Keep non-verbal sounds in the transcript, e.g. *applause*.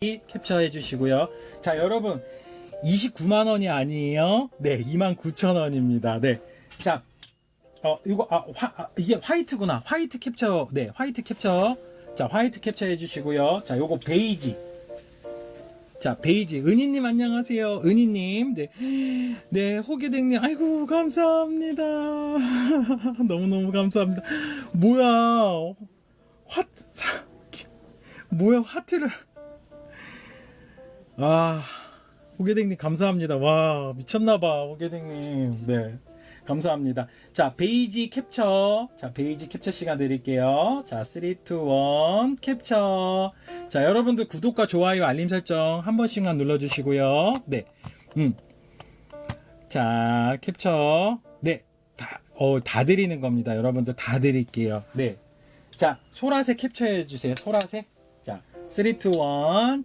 캡처해 주시고요. 자, 여러분 29만 원이 아니에요. 네, 2만 9천 원입니다. 네. 자, 어, 이거 아, 화, 아, 이게 화이트구나. 화이트 캡처. 네, 화이트 캡처. 자, 화이트 capture 해 주시고요. 자, 요거 베이지. 자, 베이지. 은희님 안녕하세요. 은희님. 네. 네, 호기댕님. 아이고, 감사합니다. *laughs* 너무너무 감사합니다. 뭐야. 화, 뭐야, 하트를. 아, 호게댕님 감사합니다. 와, 미쳤나봐, 호게댕님. 네. 감사합니다. 자, 베이지 캡처. 자, 베이지 캡처 시간 드릴게요. 자, 3, 2, 1, 캡처. 자, 여러분들 구독과 좋아요, 알림 설정 한 번씩만 눌러주시고요. 네. 음. 자, 캡처. 네. 다, 어, 다 드리는 겁니다. 여러분들 다 드릴게요. 네. 자, 소라색 캡처해 주세요. 소라색. 자, 3, 2, 1. 자,